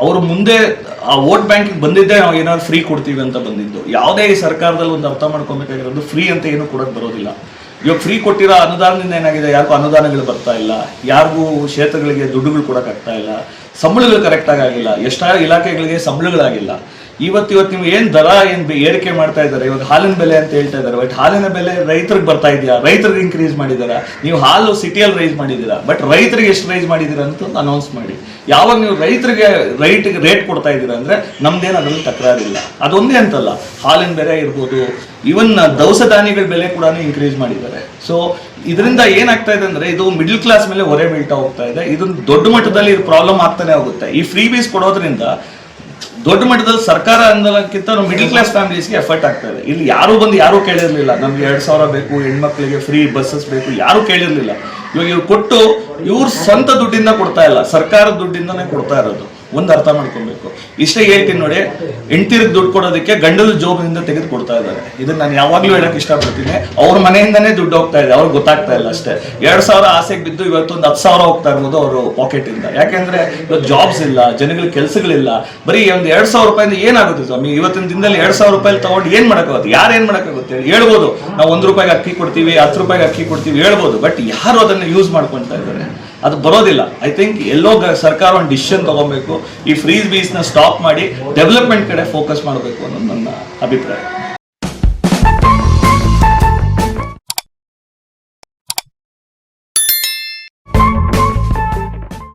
ಅವರು ಮುಂದೆ, ಆ ವೋಟ್ ಬ್ಯಾಂಕ್ ಬಂದಿದ್ದೆ ನಾವು ಏನಾದ್ರು ಫ್ರೀ ಕೊಡ್ತೀವಿ ಅಂತ ಬಂದಿದ್ದು. ಯಾವುದೇ ಈ ಸರ್ಕಾರದಲ್ಲಿ ಒಂದು ಅರ್ಥ ಮಾಡ್ಕೊಬೇಕಾಗಿರೋದು ಫ್ರೀ ಅಂತ ಏನು ಕೊಡೋಕೆ ಬರೋದಿಲ್ಲ. ಇವಾಗ ಫ್ರೀ ಕೊಟ್ಟಿರೋ ಅನುದಾನದಿಂದ ಏನಾಗಿದೆ? ಯಾರಿಗೂ ಅನುದಾನಗಳು ಬರ್ತಾ ಇಲ್ಲ. ಯಾರಿಗೂ ಕ್ಷೇತ್ರಗಳಿಗೆ ದುಡ್ಡುಗಳು ಕೊಡೋಕ್ಕಾಗ್ತಾ ಇಲ್ಲ. ಸಂಬಳಗಳು ಕರೆಕ್ಟಾಗಿ ಆಗಿಲ್ಲ. ಎಷ್ಟೋ ಇಲಾಖೆಗಳಿಗೆ ಸಂಬಳಗಳಾಗಿಲ್ಲ. ಇವತ್ತು ಇವತ್ತು ನೀವು ಏನ್ ದರ ಏನ್ ಏರಿಕೆ ಮಾಡ್ತಾ ಇದ್ದಾರೆ? ಇವಾಗ ಹಾಲಿನ ಬೆಲೆ ಅಂತ ಹೇಳ್ತಾ ಇದ್ದಾರೆ. ಬಟ್ ಹಾಲಿನ ಬೆಲೆ ರೈತರಿಗೆ ಬರ್ತಾ ಇದೆಯಾ? ರೈತರಿಗೆ ಇನ್ಕ್ರೀಸ್ ಮಾಡಿದಾರ? ನೀವು ಹಾಲು ಸಿಟಿಯಲ್ಲಿ ರೈಸ್ ಮಾಡಿದ್ದೀರಾ ಬಟ್ ರೈತರಿಗೆ ಎಷ್ಟು ರೈಸ್ ಮಾಡಿದ್ದೀರಾ ಅಂತ ಅನೌನ್ಸ್ ಮಾಡಿ. ಯಾವಾಗ ನೀವು ರೈತರಿಗೆ ರೈಟ್ ರೇಟ್ ಕೊಡ್ತಾ ಇದ್ದೀರಾ ಅಂದ್ರೆ ನಮ್ದೇನು ಅದ್ರಲ್ಲಿ ತಕರಾರಿಲ್ಲ. ಅದೊಂದೇ ಅಂತಲ್ಲ. ಹಾಲಿನ ಬೆಲೆ ಇರ್ಬೋದು. ಇವನ್ ದವಸ ಧಾನ್ಯಗಳ ಬೆಲೆ ಕೂಡ ಇನ್ಕ್ರೀಸ್ ಮಾಡಿದ್ದಾರೆ. ಸೊ ಇದರಿಂದ ಏನಾಗ್ತಾ ಇದೆ ಅಂದ್ರೆ ಇದು ಮಿಡಲ್ ಕ್ಲಾಸ್ ಮೇಲೆ ಹೊರೆ ಬೀಳ್ತಾ ಹೋಗ್ತಾ ಇದೆ. ಇದೊಂದು ದೊಡ್ಡ ಮಟ್ಟದಲ್ಲಿ ಇದು ಪ್ರಾಬ್ಲಮ್ ಆಗ್ತಾನೆ ಹೋಗುತ್ತೆ. ಈ ಫ್ರೀ ಬೀಸ್ ಕೊಡೋದ್ರಿಂದ ದೊಡ್ಡ ಮಟ್ಟದಲ್ಲಿ ಸರ್ಕಾರ ಅನ್ನೋದಕ್ಕಿಂತ ಮಿಡಲ್ ಕ್ಲಾಸ್ ಫ್ಯಾಮಿಲೀಸ್ಗೆ ಎಫರ್ಟ್ ಆಗ್ತಾ ಇದೆ. ಇಲ್ಲಿ ಯಾರು ಬಂದು ಯಾರು ಕೇಳಿರ್ಲಿಲ್ಲ. ನಮ್ಗೆ ಎರಡ್ ಸಾವಿರ ಬೇಕು, ಹೆಣ್ಮಕ್ಳಿಗೆ ಫ್ರೀ ಬಸ್ಸಸ್ ಬೇಕು, ಯಾರು ಕೇಳಿರ್ಲಿಲ್ಲ. ಇವಾಗ ಇವ್ರು ಕೊಟ್ಟು ಇವ್ರ ಸ್ವಂತ ದುಡ್ಡಿಂದ ಕೊಡ್ತಾ ಇಲ್ಲ. ಸರ್ಕಾರದ ದುಡ್ಡಿಂದನೇ ಕೊಡ್ತಾ ಇರೋದು. ಒಂದು ಅರ್ಥ ಮಾಡ್ಕೊಬೇಕು. ಇಷ್ಟೇ ಹೇಳ್ತೀನಿ ನೋಡಿ, ಹೆಂಡತಿರಿಗೆ ದುಡ್ಡು ಕೊಡೋದಕ್ಕೆ ಗಂಡದ ಜೋಬಿನಿಂದ ತೆಗೆದು ಕೊಡ್ತಾ ಇದ್ದಾರೆ. ಇದನ್ನ ನಾನು ಯಾವಾಗ್ಲೂ ಹೇಳಕ್ ಇಷ್ಟಪಡ್ತೀನಿ. ಅವ್ರ ಮನೆಯಿಂದನೇ ದುಡ್ಡು ಹೋಗ್ತಾ ಇದೆ. ಅವ್ರಿಗೆ ಗೊತ್ತಾಗ್ತಾ ಇಲ್ಲ ಅಷ್ಟೇ. ಎರಡ್ ಸಾವಿರ ಆಸೆಗೆ ಬಿದ್ದು ಇವತ್ತು ಒಂದು ಹತ್ತು ಸಾವಿರ ಹೋಗ್ತಾ ಇರ್ಬೋದು ಅವರು ಪಾಕೆಟ್ ಇಂದ ಯಾಕೆಂದ್ರೆ ಇವತ್ತು ಜಾಬ್ಸ್ ಇಲ್ಲ ಜನಗಳ ಕೆಲಸಗಳಿಲ್ಲ. ಬರೀ ಒಂದು ಎರಡ್ ಸಾವಿರ ರೂಪಾಯಿಂದ ಏನಾಗುತ್ತೆ ಸ್ವಾಮಿ? ಇವತ್ತಿನ ದಿನದಲ್ಲಿ ಎರಡ್ ಸಾವಿರ ರೂಪಾಯಿ ತಗೊಂಡು ಏನ್ ಮಾಡಕ್ಕಾಗುತ್ತೆ? ಯಾರು ಏನ್ ಮಾಡಕ್ಕಾಗುತ್ತೆ? ಹೇಳಿ? ಹೇಳ್ಬೋದು. ನಾವು ಒಂದ್ ರೂಪಾಯಿಗೆ ಅಕ್ಕಿ ಕೊಡ್ತೀವಿ, ಹತ್ತು ರೂಪಾಯಿಗೆ ಅಕ್ಕಿ ಕೊಡ್ತೀವಿ, ಹೇಳ್ಬೋದು. ಬಟ್ ಯಾರು ಅದನ್ನ ಯೂಸ್ ಮಾಡ್ಕೊಂತ ಇದ್ದಾರೆ? ಅದು ಬರೋದಿಲ್ಲ. ಐ ಥಿಂಕ್ ಎಲ್ಲೋ ಸರ್ಕಾರ ಒಂದು ಡಿಸಿಷನ್ ತಗೋಬೇಕು. ಈ ಫ್ರೀಸ್ನ ಸ್ಟಾಪ್ ಮಾಡಿ ಡೆವಲಪ್ಮೆಂಟ್ ಕಡೆ ಫೋಕಸ್ ಮಾಡಬೇಕು ಅನ್ನೋದು ನನ್ನ ಅಭಿಪ್ರಾಯ.